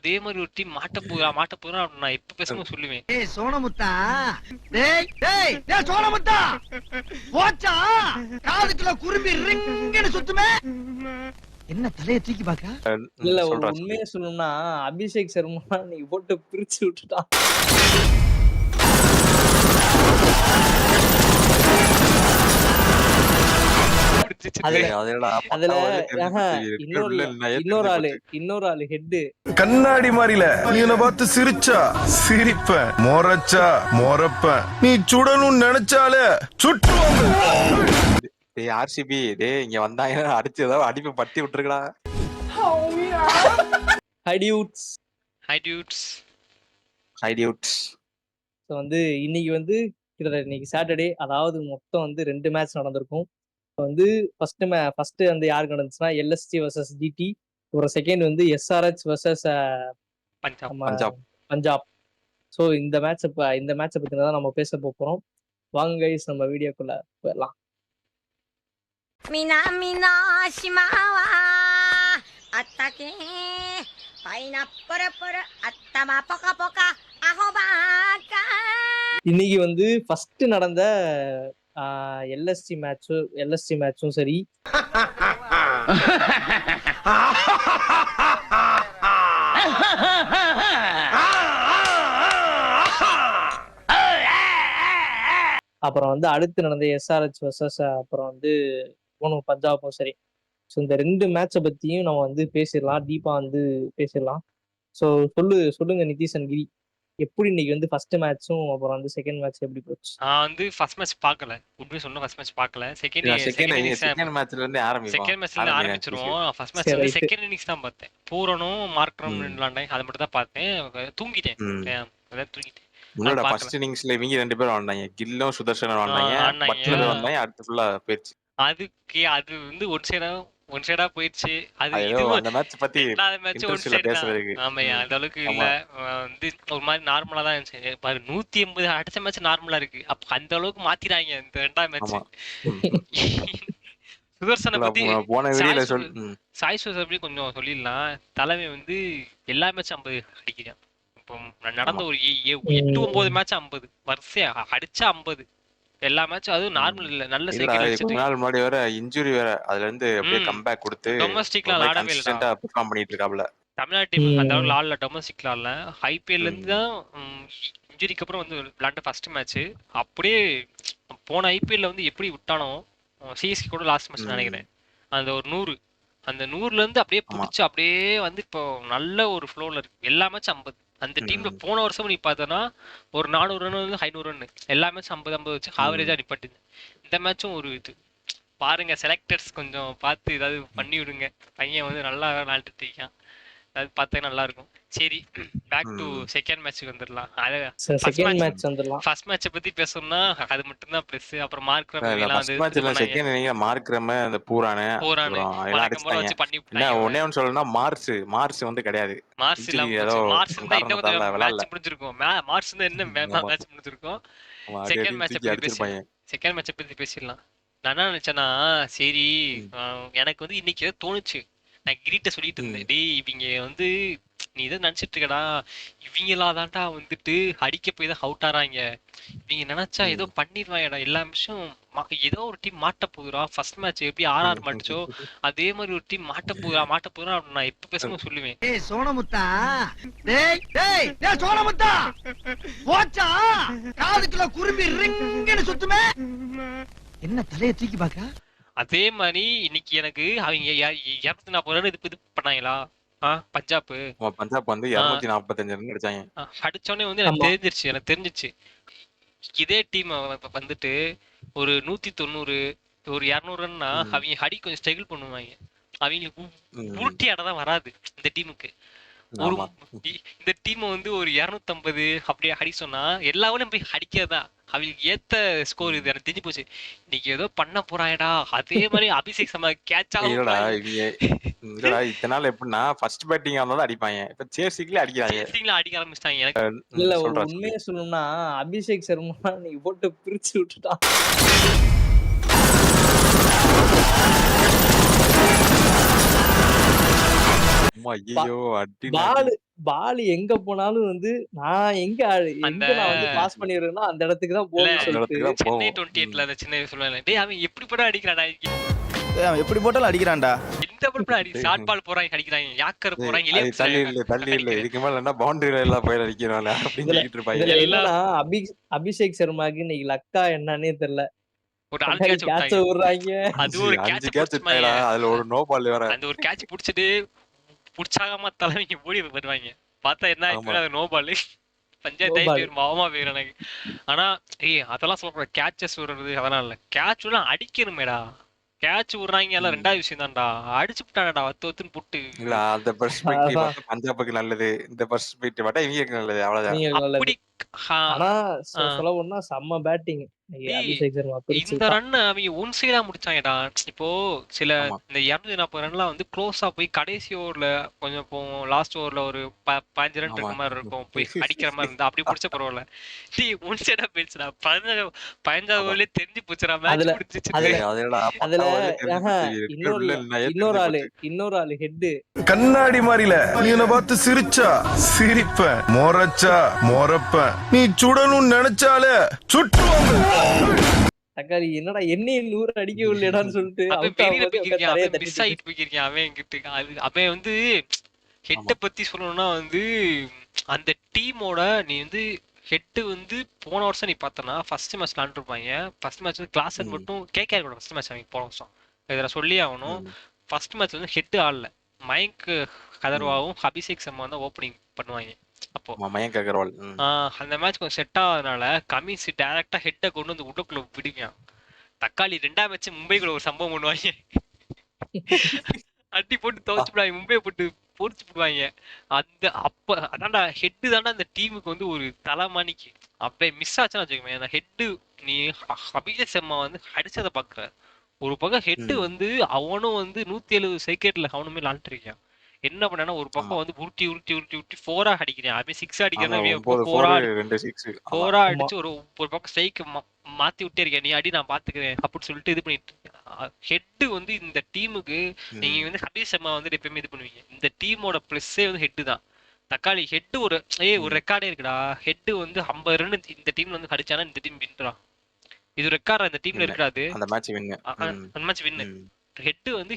அதே மாதிரி ஒரு டீம் மாட்ட போறா மாட்ட போறா நான் எப்ப பேசும்போது சொல்லுவேன். ஏய் சோனமுத்தா. டேய் டேய் டேய் சோனமுத்தா. போச்சா? காதுக்குள்ள குரும்பி ரிங்குன்னு சுத்துமே. என்ன தலைய தூக்கி பாக்க? இல்ல உண்மையை சொல்லணும்னா அபிஷேக் சர்மா நீங்க போட்டு பிரிச்சு விட்டுட்டான். இன்னொரு ஆளு போச்சு. இன்னொரு ஆளு ஹெட்டு கண்ணாடி மாறில. நீ என்ன பார்த்து சிரிச்சா? சிரிப்பேன் மொரச்சா? மொரப்பேன் நீ சுடணும்னு நினைச்சாலே சுட்டுவாங்க. டேய் ஆர்சிபி டேய் இங்க வந்தாங்க அடிச்சு ஏதாவது அடிப்பு பட்டி விட்டுருக்கடா. ஹடியூட்ஸ் hi dudes hi dudes so வந்து இன்னைக்கு வந்து கிட்டத்தட்ட இன்னைக்கு சாட்டர்டே அதாவது மொத்தம் வந்து ரெண்டு மேட்ச் நடந்திருக்கும். வந்து ஃபர்ஸ்ட் மே ஃபர்ஸ்ட் வந்து யாருக்கு நடந்துச்சுன்னா எல்எஸ்டி வர்சஸ் டிடி ஒரு செகண்ட் வந்து SRH versus Punjab. Punjab. So இந்த மேட்ச் இந்த மேட்ச் பத்தி தான் நம்ம பேச போகிறோம் வாங்க கைஸ் நம்ம வீடியோக்குள்ள போயிடலாம். மீனா மீனா சிமாவா? அத்தாக்கே பைனா பொற பொற அத்தமா பொக்க பொக்க அகோபாக்கா. இன்னைக்கு வந்து ஃபர்ஸ்ட் நடந்த எல்எஸ்டி மேட்சும் எல்எஸ்டி மேட்சும் சரி. அப்புறம் வந்து அடுத்து நடந்த எஸ்ஆர்ஹெச் வர்சஸ் அப்புறம் வந்து போனோம் பஞ்சாபும் சரி. ஸோ இந்த ரெண்டு மேட்சை பற்றியும் நம்ம வந்து பேசிடலாம். டீப்பாக வந்து பேசிடலாம். ஸோ சொல்லு சொல்லுங்க நிதிஷன் கிரி. எப்படி இன்னைக்கு வந்து ஃபர்ஸ்ட் மேட்சும் அப்புறம் வந்து செகண்ட் மேட்ச் எப்படி போச்சு? நான் வந்து ஃபர்ஸ்ட் மேட்ச் பார்க்கல. உண்மையை சொன்ன ஃபர்ஸ்ட் மேட்ச் பார்க்கல. செகண்ட் செகண்ட் செகண்ட் மேட்ச்ல இருந்து ஆரம்பிப்போம். செகண்ட் மேட்ச்ல இருந்து ஆரம்பிச்சிருவோம். ஃபர்ஸ்ட் மேட்ச் வந்து. செகண்ட் இன்னிங்ஸ் தான் பார்த்தேன். பூரனும் மார்க்ரம். விளாண்டேன் அதை மட்டும் தான் பார்த்தேன். தூங்கிட்டேன். அதான் தூங்கிட்டேன். பார்க்கல. ஃபர்ஸ்ட் இன்னிங்ஸ்ல இவங்க ரெண்டு பேரும் வந்தாங்க கில்லும் சுதர்ஷனும் வந்தாங்க. பட்லர் வந்தாங்க அடுத்து ஃபுல்லா போயிடுச்சு. அதுக்கு அது வந்து ஒன் சைடா ஒன் சைடா போயிடுச்சு. அது அந்த மேட்ச் பத்தி மேட்ச் ஒன் சைடு ம். அந்த அளவுக்கு. இல்ல. வந்து ஒரு மாதிரி நார்மலா தான் இருந்துச்சு. பாரு நூத்தி எண்பது அடிச்ச மேட்ச் நார்மலா இருக்கு. அப்ப அந்த அளவுக்கு மாத்திராங்க இந்த ரெண்டாவது மேட்ச். சுதர்சனை பத்தி போன- போன வீடியோல சாய் சுதர்சன் பத்தி கொஞ்சம் சொல்லிடலாம். தலைமை வந்து எல்லா மேட்சும் ஐம்பது அடிக்கிறான் இப்போ நடந்த ஒரு எட்டு. ஒன்பது மேட்ச் ஐம்பது. வரிசையா அடிச்சா ஐம்பது. எல்லா மேட்சும் அதுவும் நார்மல் இல்ல நல்ல சைக்கிள் நாள் முன்னாடி வேற இன்ஜுரி வேற. அதுல இருந்து அப்படியே. கம்பேக் கொடுத்து டொமஸ்டிக்ல ஆடவே கன்சிஸ்டன்டா பெர்ஃபார்ம் பண்ணிட்டு இருக்காப்ல. தமிழ்நாடு டீம் அந்த. அளவுக்கு ஆடல டொமஸ்டிக்ல ஆடல. ஐபிஎல்ல இருந்து தான் இன்ஜுரிக்கு அப்புறம் வந்து விளையாண்ட ஃபர்ஸ்ட் மேட்ச் அப்படியே போன ஐபிஎல்ல வந்து எப்படி விட்டானோ சிஎஸ்கே கூட லாஸ்ட் மேட்ச். நினைக்கிறேன். அந்த ஒரு நூறு. அந்த நூறுல இருந்து அப்படியே. பிடிச்சி அப்படியே வந்து இப்போ நல்ல ஒரு ஃப்ளோல இருக்கு. எல்லா மேட்ச் ஐம்பது. அந்த டீம்ல. போன வருஷம் நீ பார்த்தனா ஒரு நானூறு ரன் வந்து ஐநூறு ரன் எல்லா மேட்ச் ஐம்பது ஐம்பது வச்சு ஆவரேஜா நிப்பாட்டுது. இந்த மேட்சும் ஒரு இது. பாருங்க செலக்டர்ஸ் கொஞ்சம் பார்த்து ஏதாவது பண்ணி விடுங்க பையன் வந்து நல்லா விளையாண்டுட்டு இருக்கான். அது பார்த்தா நல்லா இருக்கும். சரி பேக் டு. செகண்ட் மேட்ச்சுக்கு வந்துடலாம் அது செகண்ட். மேட்ச் வந்துடலாம் ஃபர்ஸ்ட் மேட்சை பத்தி பேசணும்னா அது மட்டும் தான் ப்ளஸ் அப்புறம் மார்க் ஃபர்ஸ்ட் மேட்ச்ல செகண்ட் நீங்க மார்க்ரம அந்த பூரான எல்லாம் அடிச்சிட்டாங்க வச்சு பண்ணி என்ன விட்டாங்க ஒன்னே சொல்லணும்னா மார்ச் மார்ச் வந்து கிடையாது. ஏதோ போச்சு. மார்ச் இருந்தா இன்னும் கொஞ்சம். மேட்ச் முடிஞ்சிருக்கும். மே- மார்ச் இருந்தா என்ன. மேட்ச் முடிஞ்சிருக்கும். match தூக்கி எப்படி அடிச்சிருப்பாங்க. செகண்ட் மேட்சை பத்தி பேசிடலாம். நான் என்ன நினைச்சேன்னா சரி எனக்கு வந்து இன்னைக்கு தோணுச்சு. நான் கிரீட்ட சொல்லிட்டு இருந்தேன். டேய் இவங்க வந்து நீ இதை நினைச்சிட்டு இருக்கடா. இவங்களா தான்டா வந்துட்டு அடிக்க போய் தான் அவுட் ஆறாங்க. இவங்க நினைச்சா ஏதோ பண்ணிடுவாங்கடா. எல்லா நிமிஷம் ஏதோ ஒரு டீம் மாட்ட போகுதுடா. ஃபர்ஸ்ட் மேட்ச் எப்படி ஆர்ஆர் மாட்டுச்சோ அதே மாதிரி ஒரு டீம் மாட்ட போகுதா மாட்ட போகுதா அப்படின்னு நான் எப்ப பேசும்போது சொல்லுவேன். ஏய் சோனமுத்தா. டேய் டேய் டேய் சோனமுத்தா. போச்சா? காதுக்குள்ள குரும்பி ரிங்குன்னு சுத்துமே. என்ன தலைய தூக்கி பாக்க அதே மாதிரி இன்னைக்கு எனக்கு அவங்க இருநூத்தி நாற்பது ரன் இது இது பண்ணாங்களா? ஆ பஞ்சாப் அவன் பஞ்சாப் வந்து இருநூத்தி நாற்பத்தஞ்சு ரன் அடிச்சாங்க அடிச்சோடனே வந்து எனக்கு ஆமா. தெரிஞ்சிருச்சு எனக்கு தெரிஞ்சிச்சு இதே டீம் வந்துட்டு ஒரு நூத்தி தொண்ணூறு ஒரு இரநூறு ரன்னா ம். அவங்க அடி கொஞ்சம் ஸ்ட்ரகிள் பண்ணுவாங்க அவங்களுக்கு உ- ம். உருட்டி ஆட தான் வராது இந்த டீமுக்கு ஒரு இந்த டீம் வந்து ஒரு இருநூத்தம்பது அப்படியே அடி சொன்னா எல்லாரும் போய் அடிக்காதான் அவங்களுக்கு ஏத்த ஸ்கோர் இது எனக்கு தெரிஞ்சு போச்சு. இன்னைக்கு ஏதோ பண்ண போறாயடா. அதே மாதிரி அபிஷேக் சர்மா கேட்ச் இல்லடா ஆகும் இவங்க இல்லடா இத்தனை நாள் எப்படின்னா ஃபர்ஸ்ட் பேட்டிங் இருந்தாலும் அடிப்பாங்க. இப்ப சேசிக்கல அடிக்கிறாங்க. சேசிங்ல அடிக்க ஆரம்பிச்சிட்டாங்க எனக்கு. இல்ல. உண்மையை சொல்லணும்னா அபிஷேக் சர்மா நீங்க போட்டு பிரிச்சு விட்டுட்டான். அம்மா ஐயோ அடி பால் பால் எங்க போனாலும் வந்து நான் எங்க எங்க நான் வந்து பாஸ் பண்ணிடுறேன்னா அந்த இடத்துக்கு தான் இல்ல தான் சென்னை டுவெண்ட்டி எயிட்ல அந்த சின்ன சொல்லுவாங்க டேய் அவன் எப்படி படம் அடிக்கிறான்டா? ஏய், அவன் எப்படி போட்டாலும் அடிக்கிறான்டா. எந்த படம் அடி ஷார்ட் பால் போறாங்க அடிக்கிறாங்க யாக்கர் போறாங்க இளைய தள்ளி இல்ல தள்ளி இல்ல. இதுக்கு மேல என்ன பவுண்டரி எல்லாம் போய் அடிக்கிறான் அப்படின்னு இருப்பாங்க? அபி அபிஷேக் சர்மாக்கு இன்னைக்கு லக்கா என்னன்னே தெரியல. ஒரு ஆள் கேட்ச் விடுறாங்க. அது ஒரு கேட்ச் அதுல ஒரு நோ பால் வேற. அந்த ஒரு கேட்ச் புடிச்சிட்டு புடிச்சாகமா தலைமைக்கு ஓடி வருவாங்க. பார்த்தா என்ன ஆயிடுச்சு. அது நோ பால் பஞ்சாயத்து. போயிரும் மாவமா போயிரும் எனக்கு. ஆனா ஏய் அதெல்லாம் சொல்லக்கூடாது. கேட்சஸ் விடுறது அதெல்லாம் இல்ல. கேட்ச் எல்லாம் அடிக்கணுமேடா. கேட்ச் விடுறாங்க எல்லாம். ரெண்டாவது விஷயம் தான்டா. அடிச்சு விட்டானடா வத்து வத்துன்னு புட்டு. இல்ல அந்த பெர்ஸ்பெக்டிவ் பஞ்சாபுக்கு நல்லது. இந்த பெர்ஸ்பெக்டிவ் மட்டும் இவங்களுக்கு நல்லது. அவ்வளவுதான். அப்படி ஆனா. சொல்ல செம்ம பேட்டிங் இந்த ரன் அவங்க ஒன் சைடா முடிச்சாங்கடா இப்போ சில. இந்த இருநூத்தி நாற்பது ரன்லாம் வந்து க்ளோஸா போய் கடைசி ஓவர்ல கொஞ்சம் இப்போ லாஸ்ட் ஓவர்ல ஒரு ப- பதினஞ்சு ரன் இருக்க. மாதிரி இருக்கும். போய் அடிக்கிற மாதிரி இருந்தா. அப்படி பிடிச்ச பரவாயில்ல. டீ ஒன் சைடா போயிடுச்சுடா. பதினஞ்சு பதினஞ்சாவது. ஓவர்லயே தெரிஞ்சு போச்சுடா. மேட்ச் முடிஞ்சிச்சு. அதுல-. இன்னொரு ஆளு. இன்னொரு ஆளு ஹெட் கண்ணாடி மாதிரில நீ என்ன பார்த்து சிரிச்சா? சிரிப்பேன். முறைச்சா? முறைப்பேன். நீ சுடணும்னு நினைச்சாலே சுட்டுவாங்க. தக்காளி என்னடா என்னையும் நூறு அடிக்க இல்லையடான்னு சொல்லிட்டு அவன் மிஸ் தட்டிட்டு ஆயிட்டு போய்க்கிருக்கான் அவன் அது அவன் வந்து ஹெட்ட பத்தி சொல்லணும்னா வந்து அந்த டீமோட நீ வந்து ஹெட் வந்து போன வருஷம் நீ பார்த்தனா ஃபர்ஸ்ட் மேட்ச் விளாண்டுருப்பாங்க ஃபர்ஸ்ட் மேட்ச் வந்து கிளாஸ். மட்டும் கேகேஆர் கூட ஃபர்ஸ்ட் மேட்ச் அவங்க போன வருஷம். இதில் சொல்லி ஆகணும். ஃபர்ஸ்ட் மேட்ச் வந்து ஹெட் ஆடல. மயங்க் கதர்வாவும் அபிஷேக் சர்மா தான் ஓப்பனிங் பண்ணுவாங்க. அப்போ. மயங்க் அகர்வால் அந்த மேட்ச் கொஞ்சம் செட் ஆகாதனால கமின்ஸ் டைரக்டா ஹெட்டை கொண்டு வந்து உள்ளுக்குள்ள விடுங்க. தக்காளி ரெண்டாம் மேட்ச் மும்பைக்குள்ள ஒரு சம்பவம் பண்ணுவாங்க. அடி போட்டு துவச்சு விடுவாங்க மும்பையை போட்டு பொறிச்சு விடுவாங்க. அந்த அப்ப அதான்டா ஹெட்டு தான்டா அந்த டீமுக்கு வந்து ஒரு தலைமானிக்கு அப்ப மிஸ் ஆச்சுன்னா வச்சுக்கோங்க அந்த ஹெட்டு நீ அபிஷேக் சர்மா வந்து அடிச்சதை பாக்குற. ஒரு பக்கம் ஹெட்டு. வந்து அவனும் வந்து நூத்தி எழுபது செகண்ட்ல அவனுமே விளாண்டுருக்கான் என்ன பண்ணானா ஒரு பக்கம் வந்து உருட்டி உருட்டி உருட்டி உருட்டி ஃபோரா அடிக்கிறான். அவன் சிக்ஸ் அடிக்கிறான் ஃபோரா. ஃபோரா. அடிச்சு ஒரு ஒரு பக்கம் ஸ்ட்ரைக் மாத்தி விட்டே இருக்கேன். நீ அடி நான் பாத்துக்கிறேன் அப்படின்னு சொல்லிட்டு இது பண்ணிட்டு ஹெட் வந்து இந்த டீமுக்கு. நீங்க வந்து ஹபீஸ் சர்மா வந்து எப்பயுமே இது பண்ணுவீங்க. இந்த டீமோட பிளஸ்ஸே வந்து ஹெட் தான். தக்காளி ஹெட் ஒரு ஏய் ஒரு. ரெக்கார்டே இருக்குடா. ஹெட் வந்து ஐம்பது ரன் இந்த டீம்ல வந்து அடிச்சானா இந்த டீம் வின்றான் இது ரெக்கார்ட் அந்த டீம்ல. இருக்காது அந்த மேட்ச் அ- அந்த மேட்ச் வின்னு. ம். ஹெட் வந்து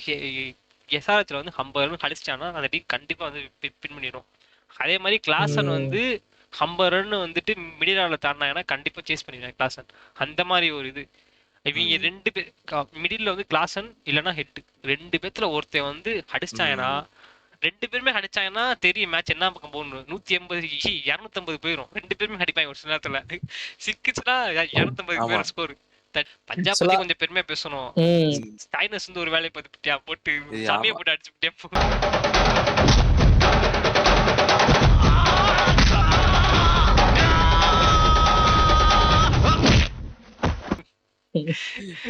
எஸ்ஆர்ஹெச்ல வந்து ஐம்பது ரன் அடிச்சிட்டானா அந்த டீம் கண்டிப்பா வந்து பின் பண்ணிடும் அதே மாதிரி கிளாசன். வந்து ஐம்பது ரன் வந்துட்டு மிடில் ஆர்டர் தாண்டினாங்கன்னா கண்டிப்பா சேஸ் பண்ணிடுவேன் கிளாசன் அந்த மாதிரி ஒரு இது. இவங்க. ரெண்டு பேர் மிடில்ல வந்து கிளாசன் இல்லைன்னா ஹெட் ரெண்டு பேத்துல ஒருத்தன் வந்து அடிச்சிட்டாங்கன்னா ரெண்டு பேருமே அடிச்சாங்கன்னா தெரியும் மேட்ச் என்ன பக்கம் போகணும் நூத்தி எண்பது இரநூத்தம்பது போயிரும். ரெண்டு பேருமே அடிப்பாங்க ஒரு சில நேரத்துல. சிக்கிச்சுன்னா இரநூத்தம்பது. பேர் ஸ்கோர் பஞ்சாப் பத்தி கொஞ்சம் பெருமையா பேசணும். ம். ஸ்டைனஸ் வந்து ஒரு வேலையை பார்த்துட்டியா போட்டு சமைய. போட்டு அடிச்சுட்டே போ.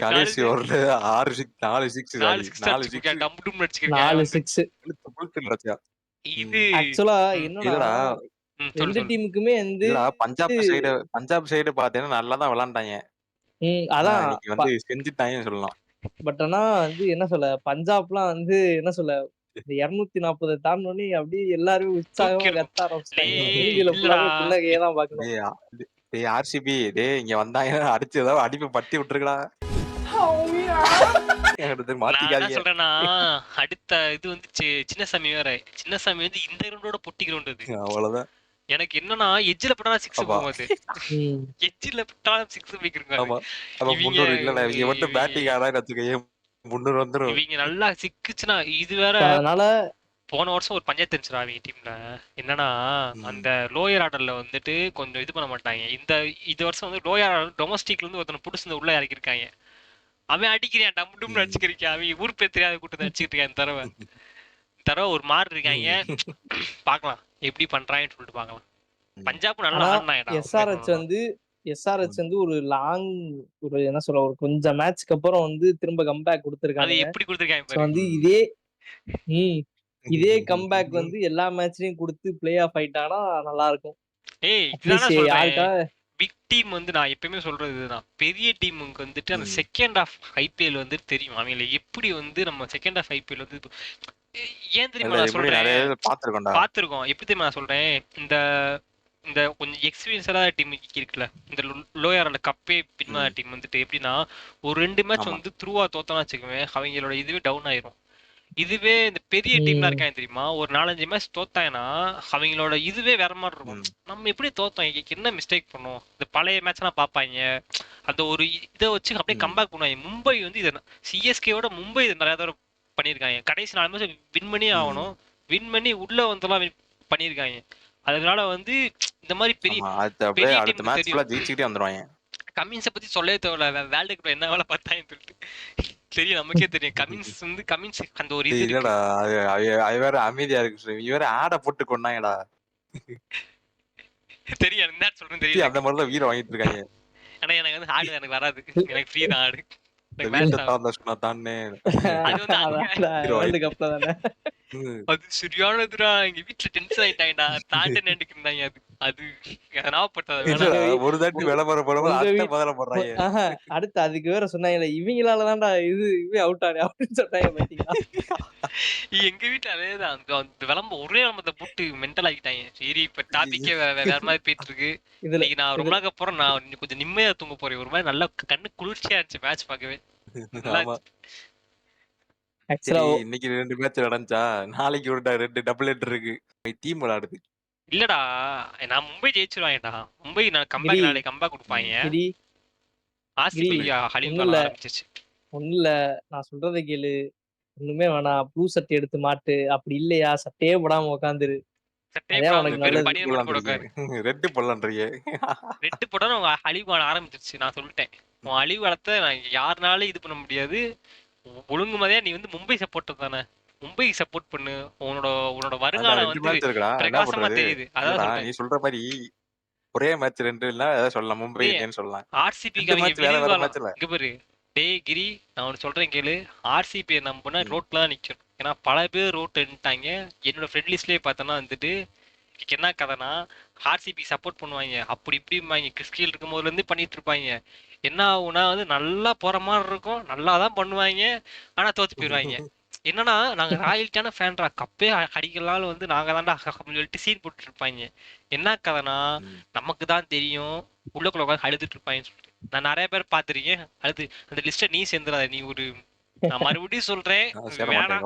கடைசி ஓவர்ல ஆறு சிக்ஸ் நாலு சிக்ஸ் நாலு சிக்ஸ் நாலு அடிச்சிருக்கேன் சிக்ஸ் டம் டும் நாலு சிக்ஸ் இது ஆக்சுவலா சொல்லு ரெண்டு டீமுக்குமே வந்து பஞ்சாப் சைடு பஞ்சாப் சைடு பாத்தீங்கன்னா நல்லா தான் விளாண்டாங்க. ம், அதான். வந்து செஞ்சுட்டாங்கன்னு சொல்லலாம். பட் ஆனா வந்து என்ன சொல்ல பஞ்சாப்லாம் வந்து என்ன சொல்ல இந்த இருநூத்தி நாற்பதை தாண்டோடனே அப்படியே எல்லாரும் உற்சாகமா தூக்கிடும். கத்த ஆரம்பிச்சிட்டாங்க. டேய், மூஞ்சில இல்லடா. ஃபுல்லாவே புன்னகையை தான் பாக்கணும் டேய், ஆ- டேய் ஆர்சிபி டேய் இங்க வந்தாங்கன்னா அடிச்சு ஏதாவது அடிப்பு பட்டி விட்டுருக்கடா. என்கிட்ட நான் என்ன மாத்திக்காதீங்க சொல்றேன்னா அடுத்த இது வந்து சி- சின்னசாமி வேற. சின்னசாமி வந்து இந்த கிரவுண்டோட பொட்டி கிரவுண்ட் அது அவ்வளவுதான். எனக்கு என்னன்னா எஜ்ஜில பட்டா சிக்ஸ் ம். எஜ்ஜில பட்டா சிக்ஸ் வைக்கிறங்க. ஆமா. அப்ப இவங்க- முன்னூறு இல்ல இவங்க மட்டும் பேட்டிங் ஆனா வச்சுக்கோங்க முன்னூறு வந்துரும்? இவங்க நல்லா சிக்குச்சுன்னா இது வேற அதனால போன வருஷம் ஒரு பஞ்சாயத்து இருந்துச்சுடா அவங்க டீம்ல என்னன்னா. அந்த லோயர் ஆர்டர்ல வந்துட்டு கொஞ்சம் இது பண்ண மாட்டாங்க. இந்த இது வருஷம் வந்து லோயர் ஆர்டர் டொமஸ்டிக்ல இருந்து ஒருத்தனை புடிச்சு உள்ள இறக்கிருக்காங்க அவன் அடிக்கிறான் டம் டும் ம். அடிச்சுக்கிருக்கான். அவன் ஊர் பேர் தெரியாத கூட்டத்தை அடிச்சுக்கிட்டு இருக்கான் இந்த தடவை. இந்த தடவை ஒரு மாறு இருக்காங்க. பார்க்கலாம். எப்படி பண்றாங்கன்னு சொல்லிட்டு பார்க்கலாம். பஞ்சாப் நல்லா ஆனா ஆடினாங்கடா எஸ்ஆர்ஹெச் வந்து எஸ்ஆர்ஹெச் வந்து ஒரு லாங் ஒரு என்ன சொல்ல ஒரு கொஞ்சம் மேட்ச்க்கு அப்புறம் வந்து திரும்ப கம்பேக் அது கொடுத்துருக்காங்க எப்படி கொடுத்துருக்காங்க வந்து இதே ம். இதே கம்பேக் வந்து எல்லா மேட்ச்லயும் கொடுத்து பிளே ஆஃப் ஆயிட்டானா நல்லா இருக்கும். ஏய் இதுதான் பிக் டீம் வந்து நான் எப்பயுமே சொல்றது இதுதான். பெரிய டீமுக்கு வந்துட்டு அந்த. செகண்ட் ஆஃப் ஐபிஎல் வந்து தெரியும். அவங்கள எப்படி வந்து நம்ம செகண்ட் ஆஃப் ஐபிஎல் வந்து ஏன் தெரியுமா நான் சொல்றேன்? பார்த்துருக்கோம். எப்படி தெரியுமா நான் சொல்றேன்? இந்த இந்த கொஞ்சம் எக்ஸ்பீரியன்ஸான டீம் இருக்குல்ல. இந்த லோயரோட கப்பே பின்ன ம். டீம் வந்துட்டு எப்படின்னா ஒரு ரெண்டு மேட்ச். வந்து த்ரூவா தோத்தனா வச்சுக்கோங்க அவங்களோட இதுவே டவுன் ஆயிரும். இதுவே இந்த பெரிய டீம்லாம். இருக்காங்க தெரியுமா? ஒரு நாலஞ்சு மேட்ச் தோத்தாங்கன்னா அவங்களோட இதுவே வேற மாதிரி இருக்கும். நம்ம எப்படி தோத்தோம்? இங்க என்ன மிஸ்டேக் பண்ணோம்? இந்த பழைய மேட்ச்லாம் பார்ப்பாங்க. அந்த ஒரு இதை வச்சு அப்படியே. கம்பேக் பண்ணுவாங்க. மும்பை வந்து இதை சிஎஸ்கேவோட மும்பை இது நிறைய தடவை பண்ணியிருக்காங்க. கடைசி நாலு மேட்ச் வின் பண்ணி. ஆகணும். வின் பண்ணி உள்ள வந்தெல்லாம் பண்ணியிருக்காங்க. அதனால வந்து இந்த மாதிரி பெரிய பெரிய தெரியும். ஜெயிச்சுக்கிட்டே வந்துருவாங்க. கமின்ஸை பத்தி சொல்லவே தேவையில்ல. வேர்ல்டு கப்ல என்ன வேலை பார்த்தாங்கன்னு சொல்லிட்டு. தெரியும் நமக்கே தெரியும். கமின்ஸ் வந்து கமின்ஸ் அந்த ஒரு இது. இல்லடா அது வேற அமைதியா இருக்கு இவ வேற ஆடை போட்டு கொண்டாங்கடா தெரியும் என்ன சொல்றேன்னு திருப்பி தெரியல. அந்த மாதிரிலாம் வீர வாங்கிட்டு இருக்காங்க. ஆனா எனக்கு வந்து ஆடு எனக்கு வராது. எனக்கு ஃப்ரீ தான் ஆடு. தானே அது சரியானதுடா எங்க வீட்டுல டென்ஷன் ஆயிட்டாங்கடா. தாண்ட நினைக்கு இருந்தாங்க அது. அது ஒரு தாட்டி விளம்பரம் போடும்போது அடுத்த முதல்ல போடுறாங்க. அடுத்து அதுக்கு வேற சொன்னாங்கல்ல இவங்களால தான்டா இது இவே அவுட் ஆடு அப்படின்னு சொன்னாங்க பாத்தீங்களா? எங்க வீட்டுல அதேதான். அந்த அந்த விளம்ப ஒரே விளம்பரத்தை போட்டு மென்டல் ஆகிட்டாங்க சரி இப்ப டாபிக்கே வேற வேற மாதிரி போயிட்டு இருக்கு இதுல இன்னைக்கு நான் ரொம்ப நாளுக்கு அப்புறம் நான் கொஞ்சம் நிம்மதியா தூங்க போறேன். ஒரு மாதிரி நல்லா கண்ணு குளிர்ச்சியா இருந்துச்சு மேட்ச் பார்க்கவே. இன்னைக்கு ரெண்டு மேட்ச் நடந்துச்சா? நாளைக்கு ஒரு ட- ரெண்டு டபுள் ஹெட் இருக்கு. டீம் விளையாடுது. இல்லடா நான் மும்பை ஜெயிச்சிருவாங்கடா மும்பை நான் கம்பேக். நாளைக்கு கம்பேக் கொடுப்பாங்க. ஆர்சிபி. ஹலிம் இல்ல. ஆரம்பிச்சிச்சு இல்ல. நான் சொல்றதை கேளு. ஒண்ணுமே வேணாம். ப்ளூ சட்டை எடுத்து மாட்டு. அப்படி இல்லையா? சட்டையே போடாம உட்காரு. ரெட்டு போடலான்றீங்க ரெட்டு போட்டா உங்க அழிவு காண ஆரம்பிச்சிருச்சு. நான் சொல்லிட்டேன். உன் அழிவு வளர்த்த நான் யாருனாலும் இது பண்ண முடியாது. ஒழுங்கு மாதிரியா நீ வந்து மும்பை சப்போர்ட் தானே. மும்பை சப்போர்ட் பண்ணு. உன்னோட உன்னோட வருங்காலம் வந்து பிரகாசமா தெரியுது. அதான் நீ சொல்ற மாதிரி ஒரே மேட்ச் ரெண்டு இல்ல ஏதாவது சொல்லலாம். மும்பை சொல்லலாம். மேட்ச்ல இங்க பாரு. டேய் கிரி நான் ஒன்று சொல்றேன் கேளு. ஆர்சிபி நம்பினா. ரோட்ல தான் நிக்கணும் ஏன்னா பல பேர் ரோட் நின்ட்டாங்க என்னோட ஃப்ரெண்ட் லிஸ்ட்லயே பார்த்தோன்னா வந்துட்டு என்ன கதைனா ஆர்சிபி சப்போர்ட் பண்ணுவாங்க. அப்படி இப்படிம்பாங்க. கிறிஸ்கில் இருக்கும் போதுல இருந்து பண்ணிட்டு இருப்பாங்க. என்ன ஆகும்னா வந்து நல்லா போற மாதிரி இருக்கும். நல்லா தான் பண்ணுவாங்க. ஆனா தோத்து போயிடுவாங்க. என்னன்னா நாங்க ராயல்ட்டியான ஃபேன்ரா கப்பே அ- அடிக்கலாம்னு வந்து நாங்க தான்டா அப்படின்னு சொல்லிட்டு சீன் போட்டு இருப்பாங்க என்ன கதைனா. நமக்கு தான் தெரியும் உள்ளக்குள்ள உட்காந்து அழுதுட்டு இருப்பாங்கன்னு சொல்லிட்டு. நான் நிறைய பேர் பார்த்திருக்கேன். அழுது அந்த லிஸ்ட்டை நீ சேர்ந்துடாத நீ ஒரு நான் மறுபடியும் சொல்றேன். வேணாம்.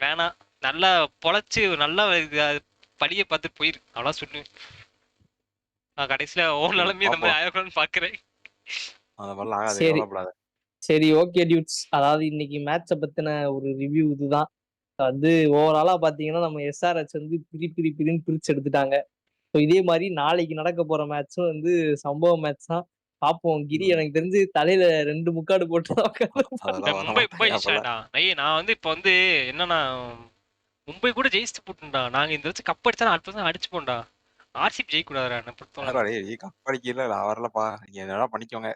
வேணாம் நல்லா பொழைச்சு நல்லா படிய பார்த்து போயிரு. அவ்வளோ சொல்லு நான் கடைசியில ஓ நிலைமையை இந்த மாதிரி ஆயிரக்கூடாதுன்னு பாக்குறேன். சரி. ஓகே டியூட்ஸ் அதாவது இன்னைக்கு மேட்சை பத்தின ஒரு ரிவ்யூ இதுதான். வந்து ஓவராலா பாத்தீங்கன்னா நம்ம எஸ்ஆர்ஹெச் வந்து பிரி பிரி பிரின்னு பிரிச்சு எடுத்துட்டாங்க. ஸோ இதே மாதிரி நாளைக்கு நடக்க போற மேட்சும் வந்து சம்பவ மேட்ச் தான். பார்ப்போம் கிரி. எனக்கு தெரிஞ்சு தலையில ரெண்டு முக்காடு போட்டு நான் வந்து இப்போ வந்து என்னன்னா மும்பை கூட ஜெயிச்சுட்டு போட்டுண்டா நாங்க இந்த வருஷம் கப் அடிச்சா அடுத்த வருஷம் அடிச்சு போண்டா ஆர்சிபி ஜெயிக்கூடாதுடா என்ன பொறுத்தவரை. கப் அடிக்கல. வரலப்பா நீங்க என்ன பண்ணிக்கோங்க.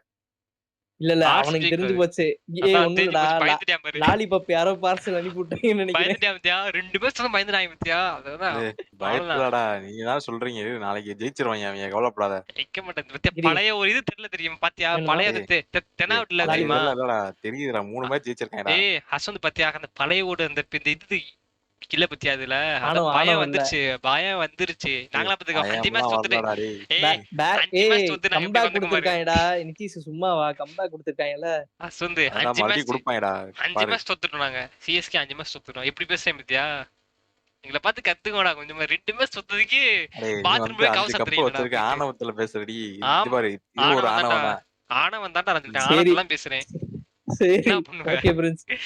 இல்ல இல்ல அவனுக்கு தெரிஞ்சு. போச்சு. ஏ அதான் ஒண்ணு தெரிஞ்சு இல்லடா போச்சு, பயந்துட்டியா பாரு. லாலிபப் யாரோ பார்சல் அனுப்பி விட்டாங்கன்னு நினைக்கிறேன்? ரெண்டு பேர் சொன்னா பயந்துட்டாங்க பாத்தியா? அதுதான் ஏய், பயப்படாடா நீங்க தான் சொல்றீங்க. நாளைக்கு ஜெயிச்சிருவாங்க அவங்க. கவலைப்படாத. வைக்க மாட்டேன். பாத்தியா? பழைய ஒரு இது தெரியல தெரியும்? பாத்தியா? பழைய ஏய். தெ- தெ- தெனாவட்டுல லாலி தெரியுமா? தெரியுதுடா மூணு மேட்ச் ஜெயிச்சிருக்காங்கடா. ஏய் ஹசந்த் பாத்தியா? அந்த பழைய ஓடு அந்த இந்த இது இல்ல பத்தியா அதுல. பயம். வந்துருச்சு. பயம் வந்துருச்சு. நாங்களா பாத்துக்கோ அஞ்சு மேட்ச் கொடுத்துருக்காங்கடா. நிதிஷ் சும்மாவா? கம்பேக் கொடுத்துருக்காங்கல்ல. ஹசந்த் அதான் அஞ்சு மேட்ச் கொடுப்பாங்கடா. அஞ்சு பாரு. மேட்ச் தோத்துட்டோம் நாங்க. சிஎஸ்கே அஞ்சு மேட்ச் தோத்துட்டோம். எப்படி பேசுறேன் பாத்தியா? எங்களை பார்த்து கத்துக்கோடா கொஞ்சமா ரெண்டு மேட்ச் bathroom வந்து போய் கவசம் உனக்கு. ஆணவத்துல பேசுறடி. இது ஆமா. பாரு இது ஒரு ஆணவம் தான்டா. தான். ஆணவம் தான்டா பேசுறேன். சரி. ஓகே பிரின்ஸ்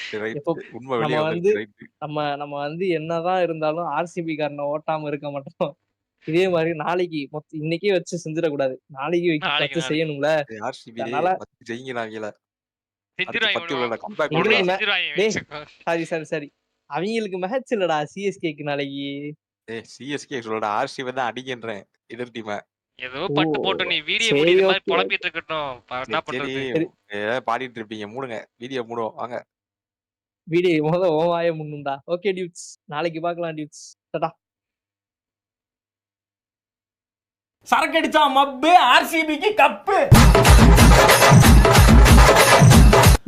நம்ம வந்து- நம்ம நம்ம வந்து என்னதான் இருந்தாலும் ஆர்சிபி காரனை ஓட்டாம இருக்க மாட்டோம். இதே மாதிரி நாளைக்கு மொத்த இன்னைக்கே வச்சு செஞ்சிடக்கூடாது. நாளைக்கு வச்சு. செய்யணும்ல. அதனால-. Sorry sorry sorry. அவங்களுக்கு மேட்ச் இல்லடா சிஎஸ்கேக்கு நாளைக்கு. ஏய் சிஎஸ்கே சொல்லடா ஆர்சிபி தான் அடிக்கின்றேன். எதிர் டீம் ஏதோ பட்டு போட்டு நீ வீடியோ முடி இந்த மாதிரி புலம்பிட்டு இருக்கட்டும். என்ன பண்றது? பாடிட்டு இருப்பீங்க. மூடுங்க. வீடியோ மூடுவோம். வாங்க. வீடியோ முத ஓவாய முன்னுண்டா. Okay dudes. நாளைக்கு பார்க்கலாம் டியூட்ஸ். டாடா. சரக்கடிச்சா மப்பு ஆர்சிபிக்கு கப்பு.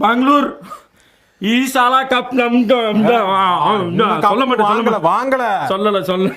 பெங்களூர். ஈசாலா கப் நம் சொல்ல மாட்டேன் சொல்ல வாங்கல வாங்கல. சொல்லல சொல்ல